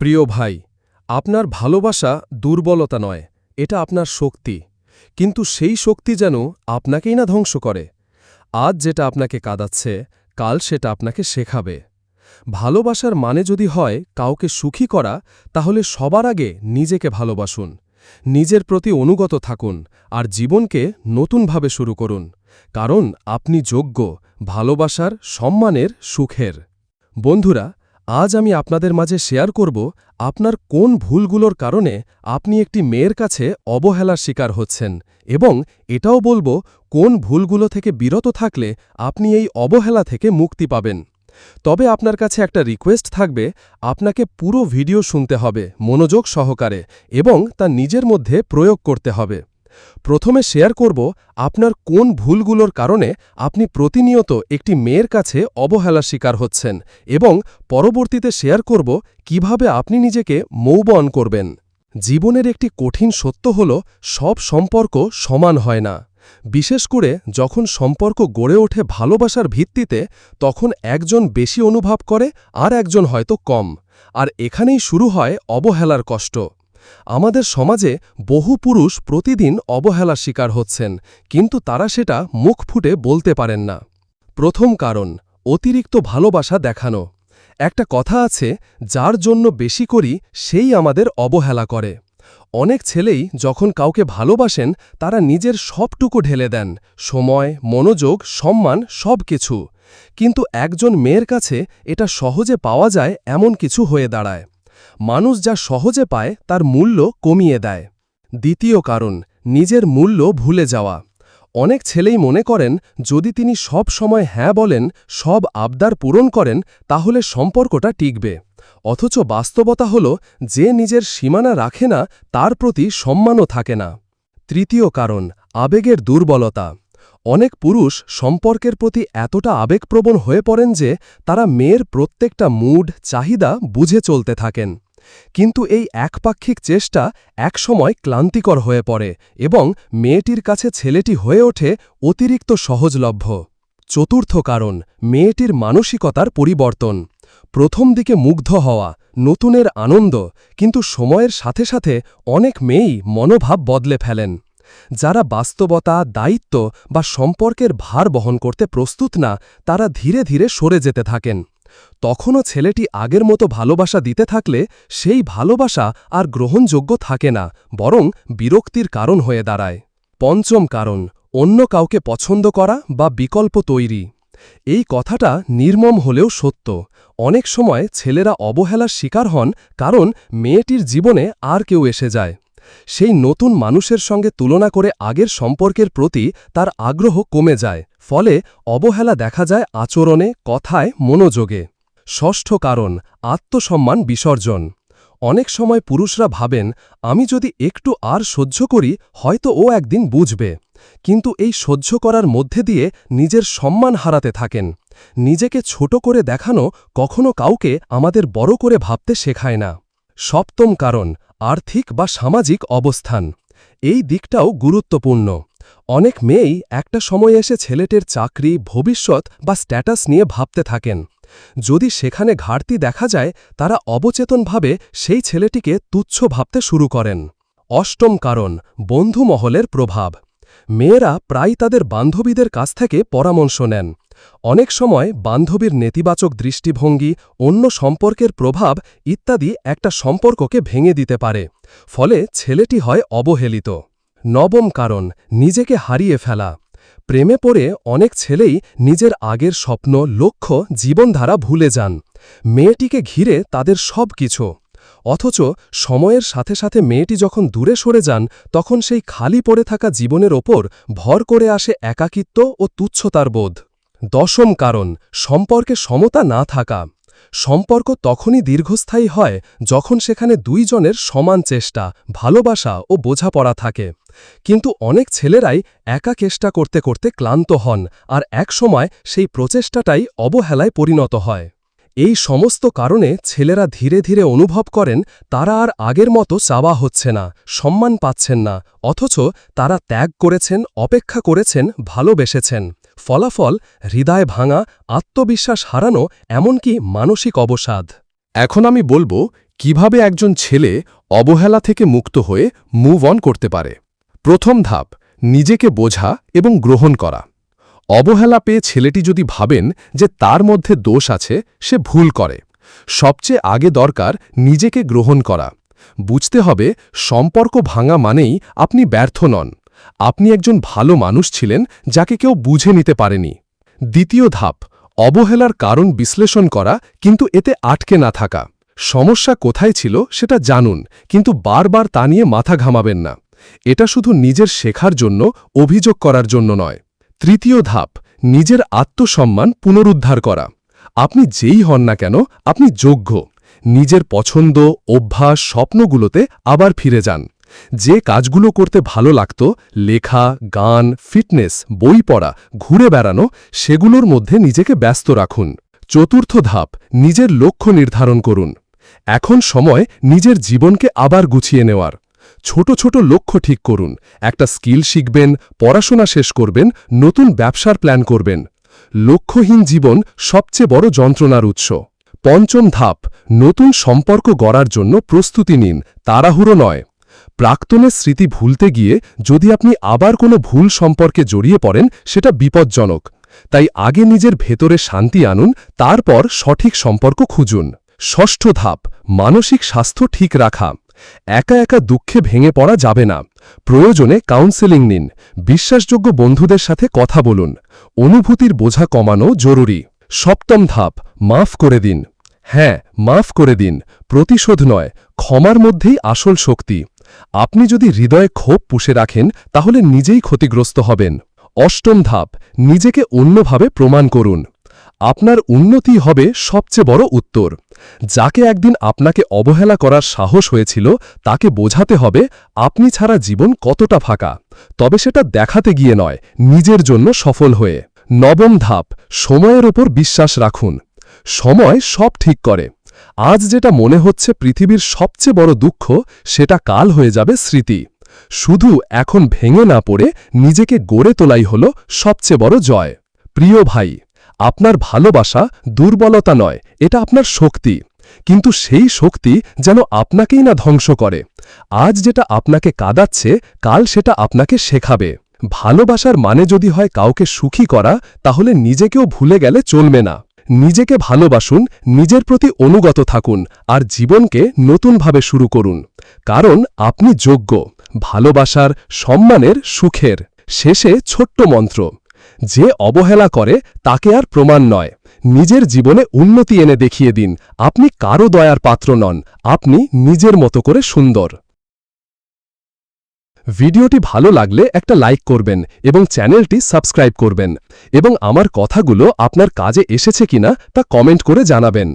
প্রিয় ভাই, আপনার ভালোবাসা দুর্বলতা নয়, এটা আপনার শক্তি। কিন্তু সেই শক্তি যেন আপনাকেই না ধ্বংস করে। আজ যেটা আপনাকে কাঁদাচ্ছে, কাল সেটা আপনাকে শেখাবে। ভালোবাসার মানে যদি হয় কাউকে সুখী করা, তাহলে সবার আগে নিজেকে ভালোবাসুন। নিজের প্রতি অনুগত থাকুন আর জীবনকে নতুনভাবে শুরু করুন। কারণ আপনি যোগ্য, ভালোবাসার, সম্মানের, সুখের। বন্ধুরা আজ আমি আপনাদের মাঝে শেয়ার করব আপনার কোন ভুলগুলোর কারণে আপনি একটি মেয়ের কাছে অবহেলার শিকার হচ্ছেন এবং এটাও বলব কোন ভুলগুলো থেকে বিরত থাকলে আপনি এই অবহেলা থেকে মুক্তি পাবেন। তবে আপনার কাছে একটা রিকোয়েস্ট থাকবে, আপনাকে পুরো ভিডিও শুনতে হবে, মনোযোগ সহকারে, এবং তা নিজের মধ্যে প্রয়োগ করতে হবে। প্রথমে শেয়ার করব আপনার কোন ভুলগুলোর কারণে আপনি প্রতিনিয়ত একটি মেয়ের কাছে অবহেলার শিকার হচ্ছেন এবং পরবর্তীতে শেয়ার করব কীভাবে আপনি নিজেকে মৌবন করবেন। জীবনের একটি কঠিন সত্য হল সব সম্পর্ক সমান হয় না। বিশেষ করে যখন সম্পর্ক গড়ে ওঠে ভালোবাসার ভিত্তিতে, তখন একজন বেশি অনুভব করে আর একজন হয়তো কম। আর এখানেই শুরু হয় অবহেলার কষ্ট। আমাদের সমাজে বহু পুরুষ প্রতিদিন অবহেলার শিকার হচ্ছেন, কিন্তু তারা সেটা মুখ ফুটে বলতে পারেন না। প্রথম কারণ, অতিরিক্ত ভালোবাসা দেখানো। একটা কথা আছে, যার জন্য বেশি করি সেই আমাদের অবহেলা করে। অনেক ছেলেই যখন কাউকে ভালোবাসেন, তারা নিজের সবটুকু ঢেলে দেন, সময়, মনোযোগ, সম্মান সব কিছু কিন্তু একজন মেয়ের কাছে এটা সহজে পাওয়া যায় এমন কিছু হয়ে দাঁড়ায়। মানুষ যা সহজে পায়, তার মূল্য কমিয়ে দেয়। দ্বিতীয় কারণ, নিজের মূল্য ভুলে যাওয়া। অনেক ছেলেই মনে করেন, যদি তিনি সব সময় হ্যাঁ বলেন, সব আবদার পূরণ করেন, তাহলে সম্পর্কটা টিকবে। অথচ বাস্তবতা হল, যে নিজের সীমানা রাখে না, তার প্রতি সম্মানও থাকে না। তৃতীয় কারণ, আবেগের দুর্বলতা। অনেক পুরুষ সম্পর্কের প্রতি এতটা আবেগপ্রবণ হয়ে পড়েন যে, তারা মেয়ের প্রত্যেকটা মুড, চাহিদা বুঝে চলতে থাকেন। কিন্তু এই একপাক্ষিক চেষ্টা একসময় ক্লান্তিকর হয়ে পড়ে এবং মেয়েটির কাছে ছেলেটি হয়ে ওঠে অতিরিক্ত সহজলভ্য। চতুর্থ কারণ, মেয়েটির মানসিকতার পরিবর্তন। প্রথম দিকে মুগ্ধ হওয়া, নতুনের আনন্দ, কিন্তু সময়ের সাথে সাথে অনেক মেয়েই মনোভাব বদলে ফেলেন। যারা বাস্তবতা, দায়িত্ব বা সম্পর্কের ভার বহন করতে প্রস্তুত না, তারা ধীরে ধীরে সরে যেতে থাকেন। তখনও ছেলেটি আগের মতো ভালোবাসা দিতে থাকলে সেই ভালোবাসা আর গ্রহণযোগ্য থাকে না, বরং বিরক্তির কারণ হয়ে দাঁড়ায়। পঞ্চম কারণ, অন্য কাউকে পছন্দ করা বা বিকল্প তৈরি। এই কথাটা নির্মম হলেও সত্য। অনেক সময় ছেলেরা অবহেলার শিকার হন কারণ মেয়েটির জীবনে আর কেউ এসে যায়। সেই নতুন মানুষের সঙ্গে তুলনা করে আগের সম্পর্কের প্রতি তার আগ্রহ কমে যায়। ফলে অবহেলা দেখা যায় আচরণে, কথায়, মনোযোগে। ষষ্ঠ কারণ, আত্মসম্মান বিসর্জন। অনেক সময় পুরুষরা ভাবেন, আমি যদি একটু আর সহ্য করি, হয়তো ও একদিন বুঝবে। কিন্তু এই সহ্য করার মধ্যে দিয়ে নিজের সম্মান হারাতে থাকেন। নিজেকে ছোট করে দেখানো কখনো কাউকে আমাদের বড় করে ভাবতে শেখায় না। সপ্তম কারণ, আর্থিক বা সামাজিক অবস্থান। এই দিকটাও গুরুত্বপূর্ণ। অনেক মেয়েই একটা সময় এসে ছেলেটের চাকরি, ভবিষ্যৎ বা স্ট্যাটাস নিয়ে ভাবতে থাকেন। যদি সেখানে ঘাটতি দেখা যায়, তারা অবচেতনভাবে সেই ছেলেটিকে তুচ্ছ ভাবতে শুরু করেন। অষ্টম কারণ, বন্ধু মহলের প্রভাব। মেয়েরা প্রায় তাদের বান্ধবীদের কাছ থেকে পরামর্শ নেন। অনেক সময় বান্ধবীর নেতিবাচক দৃষ্টিভঙ্গি, অন্য সম্পর্কের প্রভাব ইত্যাদি একটা সম্পর্ককে ভেঙে দিতে পারে। ফলে ছেলেটি হয় অবহেলিত। নবম কারণ, নিজেকে হারিয়ে ফেলা। প্রেমে পড়ে অনেক ছেলেই নিজের আগের স্বপ্ন, লক্ষ্য, জীবনধারা ভুলে যান। মেয়েটিকে ঘিরে তাদের সব কিছু অথচ সময়ের সাথে সাথে মেয়েটি যখন দূরে সরে যান, তখন সেই খালি পড়ে থাকা জীবনের ওপর ভর করে আসে একাকিত্ব ও তুচ্ছতার বোধ। দশম কারণ, সম্পর্কে সমতা না থাকা। সম্পর্ক তখনই দীর্ঘস্থায়ী হয় যখন সেখানে দুইজনের সমান চেষ্টা, ভালোবাসা ও বোঝাপড়া থাকে। কিন্তু অনেক ছেলেরাই একা চেষ্টা করতে করতে ক্লান্ত হন আর এক সময় সেই প্রচেষ্টাটাই অবহেলায় পরিণত হয়। এই সমস্ত কারণে ছেলেরা ধীরে ধীরে অনুভব করেন, তারা আর আগের মতো চাওয়া হচ্ছে না, সম্মান পাচ্ছেন না, অথচ তারা ত্যাগ করেছেন, অপেক্ষা করেছেন, ভালোবেসেছেন। ফলাফল, হৃদয় ভাঙা, আত্মবিশ্বাস হারানো, এমনকি মানসিক অবসাদ। এখন আমি বলব, কীভাবে একজন ছেলে অবহেলা থেকে মুক্ত হয়ে মুভ অন করতে পারে। প্রথম ধাপ, নিজেকে বোঝা এবং গ্রহণ করা। অবহেলা পেয়ে ছেলেটি যদি ভাবেন যে তার মধ্যে দোষ আছে, সে ভুল করে। সবচেয়ে আগে দরকার নিজেকে গ্রহণ করা। বুঝতে হবে, সম্পর্ক ভাঙা মানেই আপনি ব্যর্থ নন। আপনি একজন ভালো মানুষ ছিলেন যাকে কেউ বুঝে নিতে পারেনি। দ্বিতীয় ধাপ, অবহেলার কারণ বিশ্লেষণ করা, কিন্তু এতে আটকে না থাকা। সমস্যা কোথায় ছিল সেটা জানুন, কিন্তু বারবার তা নিয়ে মাথা ঘামাবেন না। এটা শুধু নিজের শেখার জন্য, অভিযোগ করার জন্য নয়। তৃতীয় ধাপ, নিজের আত্মসম্মান পুনরুদ্ধার করা। আপনি যেই হন না কেন, আপনি যোগ্য। নিজের পছন্দ, অভ্যাস, স্বপ্নগুলোতে আবার ফিরে যান। যে কাজগুলো করতে ভালো লাগত, লেখা, গান, ফিটনেস, বই পড়া, ঘুরে বেড়ানো, সেগুলোর মধ্যে নিজেকে ব্যস্ত রাখুন। চতুর্থ ধাপ, নিজের লক্ষ্য নির্ধারণ করুন। এখন সময় নিজের জীবনকে আবার গুছিয়ে নেওয়ার। ছোট ছোট লক্ষ্য ঠিক করুন, একটা স্কিল শিখবেন, পড়াশোনা শেষ করবেন, নতুন ব্যবসার প্ল্যান করবেন। লক্ষ্যহীন জীবন সবচেয়ে বড় যন্ত্রণার উৎস। পঞ্চম ধাপ, নতুন সম্পর্ক গড়ার জন্য প্রস্তুতি নিন, তাড়াহুড়ো নয়। প্রাক্তনের স্মৃতি ভুলতে গিয়ে যদি আপনি আবার কোনো ভুল সম্পর্কে জড়িয়ে পড়েন, সেটা বিপজ্জনক। তাই আগে নিজের ভেতরে শান্তি আনুন, তারপর সঠিক সম্পর্ক খুঁজুন। ষষ্ঠ ধাপ, মানসিক স্বাস্থ্য ঠিক রাখা। একা একা দুঃখে ভেঙে পড়া যাবে না। প্রয়োজনে কাউন্সেলিং নিন। বিশ্বাসযোগ্য বন্ধুদের সাথে কথা বলুন। অনুভূতির বোঝা কমানো জরুরি। সপ্তম ধাপ, মাফ করে দিন। হ্যাঁ মাফ করে দিন। প্রতিশোধ নয়, ক্ষমার মধ্যেই আসল শক্তি। আপনি যদি হৃদয়ে ক্ষোভ পুষে রাখেন, তাহলে নিজেই ক্ষতিগ্রস্ত হবেন। অষ্টম ধাপ, নিজেকে অন্যভাবে প্রমাণ করুন। আপনার উন্নতি হবে সবচেয়ে বড় উত্তর। যাকে একদিন আপনাকে অবহেলা করার সাহস হয়েছিল, তাকে বোঝাতে হবে আপনি ছাড়া জীবন কতটা ফাঁকা। তবে সেটা দেখাতে গিয়ে নয়, নিজের জন্য সফল হয়ে। নবম ধাপ, সময়ের ওপর বিশ্বাস রাখুন। সময় সব ঠিক করে। আজ যেটা মনে হচ্ছে পৃথিবীর সবচেয়ে বড় দুঃখ, সেটা কাল হয়ে যাবে স্মৃতি। শুধু এখন ভেঙে না পড়ে নিজেকে গড়ে তোলাই হল সবচেয়ে বড় জয়। প্রিয় ভাই আপনার ভালোবাসা দুর্বলতা নয়, এটা আপনার শক্তি। কিন্তু সেই শক্তি যেন আপনাকেই না ধ্বংস করে। আজ যেটা আপনাকে কাদাচ্ছে, কাল সেটা আপনাকে শেখাবে। ভালোবাসার মানে যদি হয় কাউকে সুখী করা, তাহলে নিজেকেও ভুলে গেলে চলবে না। নিজেকে ভালোবাসুন, নিজের প্রতি অনুগত থাকুন, আর জীবনকে নতুনভাবে শুরু করুন। কারণ আপনি যোগ্য, ভালোবাসার, সম্মানের, সুখের। শেষে ছোট্ট মন্ত্র যে অবহেলা করে তাকে আর প্রমাণ নয়। নিজের জীবনে উন্নতি এনে দেখিয়ে দিন। আপনি কারও দয়ার পাত্র নন। আপনি নিজের মতো করে সুন্দর। ভিডিওটি ভালো লাগলে একটা লাইক করবেন এবং চ্যানেলটি সাবস্ক্রাইব করবেন। এবং আমার কথাগুলো আপনার কাজে এসেছে কিনা তা কমেন্ট করে জানাবেন।